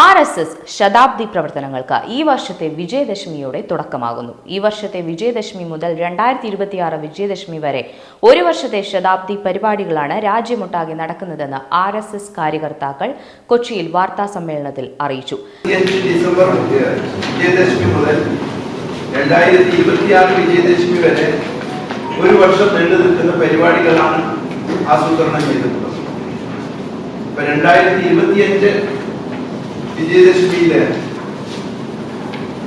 R S S ശതാബ്ദി പ്രവർത്തനങ്ങൾക്ക് ഈ വർഷത്തെ വിജയദശമിയോടെ തുടക്കമാകുന്നു. ഈ വർഷത്തെ വിജയദശമി മുതൽ രണ്ടായിരത്തി ഇരുപത്തിയാറ് വിജയദശമി വരെ ഒരു വർഷത്തെ ശതാബ്ദി പരിപാടികളാണ് രാജ്യമൊട്ടാകെ നടക്കുന്നതെന്ന് ആർ എസ് എസ് കാര്യകർത്താക്കൾ കൊച്ചിയിൽ വാർത്താ സമ്മേളനത്തിൽ അറിയിച്ചു. ഡിസംബർ വിജയദശമി മുതൽ രണ്ടായിരത്തി ഇരുപത്തിയാറ് വിജയദശമി വരെ ഒരു വർഷം നീണ്ടു നിൽക്കുന്ന പരിപാടികളാണ് ആസൂത്രണം ചെയ്തിട്ടുള്ളത്. രണ്ടായിരത്തി ഇരുപത്തിയഞ്ച് വിജയദശമിയിൽ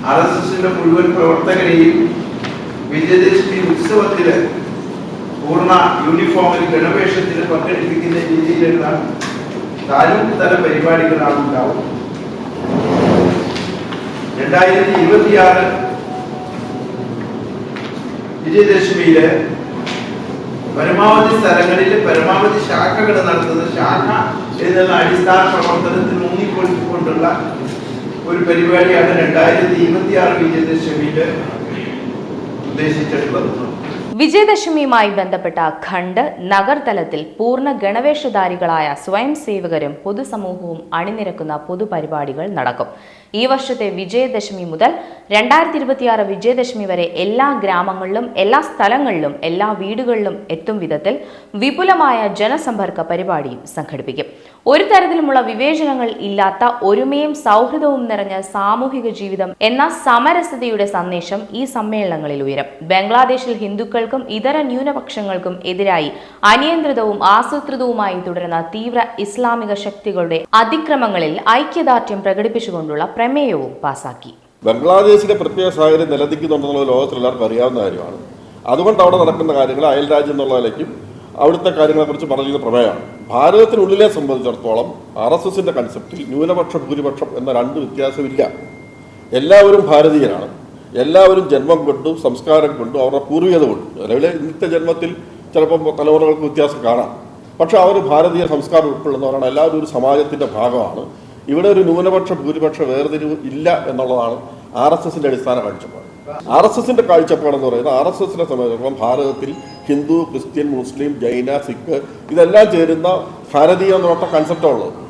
ആർ എസ് എസിന്റെ മുഴുവൻ പ്രവർത്തകരെയും വിജയദശമി ഉത്സവത്തിൽ പൂർണ യൂണിഫോമിൽ ഗണവേഷത്തിൽ പങ്കെടുപ്പിക്കുന്ന രീതിയിലുള്ള താലൂക്ക് തല പരിപാടികളാണ് ഉണ്ടാവുന്നത്. രണ്ടായിരത്തി ഇരുപത്തിയാറ് വിജയദശമിയിൽ പരമാവധി സ്ഥലങ്ങളിൽ പരമാവധി ശാഖകൾ നടത്തുന്ന ശാഖ എന്നുള്ള അടിസ്ഥാന പ്രവർത്തനത്തിന് ഊന്നിക്കൊണ്ടുകൊണ്ടുള്ള ഒരു പരിപാടിയാണ് രണ്ടായിരത്തി ഇരുപത്തി ആറ് വിജയദശമിയിൽ ഉദ്ദേശിച്ചിട്ടുള്ളത്. വിജയദശമിയുമായി ബന്ധപ്പെട്ട ഖണ്ഡ് നഗർതലത്തിൽ പൂർണ ഗണവേഷധാരികളായ സ്വയം സേവകരും പൊതുസമൂഹവും അണിനിരക്കുന്ന പൊതുപരിപാടികൾ നടക്കും. ഈ വർഷത്തെ വിജയദശമി മുതൽ രണ്ടായിരത്തി ഇരുപത്തിയാറ് വിജയദശമി വരെ എല്ലാ ഗ്രാമങ്ങളിലും എല്ലാ സ്ഥലങ്ങളിലും എല്ലാ വീടുകളിലും എത്തും വിധത്തിൽ വിപുലമായ ജനസമ്പർക്ക പരിപാടിയും സംഘടിപ്പിക്കും. ഒരു തരത്തിലുമുള്ള വിവേചനങ്ങൾ ഇല്ലാത്ത ഒരുമയും സൗഹൃദവും നിറഞ്ഞ സാമൂഹിക ജീവിതം എന്ന സമരസതയുടെ സന്ദേശം ഈ സമ്മേളനങ്ങളിൽ ഉയരും. ബംഗ്ലാദേശിൽ ഹിന്ദുക്കൾക്കും ഇതര ന്യൂനപക്ഷങ്ങൾക്കും എതിരായി അനിയന്ത്രിതവും ആസൂത്രിതവുമായി തുടരുന്ന തീവ്ര ഇസ്ലാമിക ശക്തികളുടെ അതിക്രമങ്ങളിൽ ഐക്യദാർഢ്യം പ്രകടിപ്പിച്ചുകൊണ്ടുള്ള പ്രമേയവും പാസാക്കി. ബംഗ്ലാദേശിന്റെ പ്രത്യേക സാഹചര്യം നിലനിൽക്കുന്നുണ്ടെന്നുള്ളത് ലോകത്തിൽ എല്ലാവർക്കും അറിയാവുന്ന കാര്യമാണ്. അതുകൊണ്ട് അവിടെ നടക്കുന്ന കാര്യങ്ങൾ അയൽ രാജ്യം എന്നുള്ള നിലയ്ക്കും അവിടുത്തെ കാര്യങ്ങളെക്കുറിച്ച് പറഞ്ഞിരുന്ന പ്രമേയമാണ് ഭാരതത്തിനുള്ളിലെ സംബന്ധിച്ചിടത്തോളം ആർ എസ് എസിന്റെ കൺസെപ്റ്റിൽ ന്യൂനപക്ഷ ഭൂരിപക്ഷം എന്ന രണ്ട് വ്യത്യാസമില്ല. എല്ലാവരും ഭാരതീയരാണ്. എല്ലാവരും ജന്മം കൊണ്ടും സംസ്കാരം കൊണ്ടും അവരുടെ പൂർവികത കൊണ്ടും. നിലവിലെ ഇന്നത്തെ ജന്മത്തിൽ ചിലപ്പം തലമുറകൾക്ക് വ്യത്യാസം കാണാം. പക്ഷെ അവർ ഭാരതീയ സംസ്കാരം ഉൾക്കൊള്ളുന്നവരാണ്. എല്ലാവരും ഒരു സമാജത്തിന്റെ ഭാഗമാണ്. ഇവിടെ ഒരു ന്യൂനപക്ഷ ഭൂരിപക്ഷ വേർതിരിവ് ഇല്ല എന്നുള്ളതാണ് ആർ എസ് എസിന്റെ അടിസ്ഥാന കാഴ്ചപ്പാട്. ആർ എസ് എസിന്റെ കാഴ്ചപ്പാടെന്ന് പറയുന്നത് ആർ എസ് എസിനെ സംബന്ധിച്ചിടത്തോളം ഭാരതത്തിൽ ഹിന്ദു ക്രിസ്ത്യൻ മുസ്ലിം ജൈന സിഖ് ഇതെല്ലാം ചേരുന്ന ഭാരതീയ എന്ന് പറഞ്ഞ കൺസെപ്റ്റാണ് ഉള്ളത്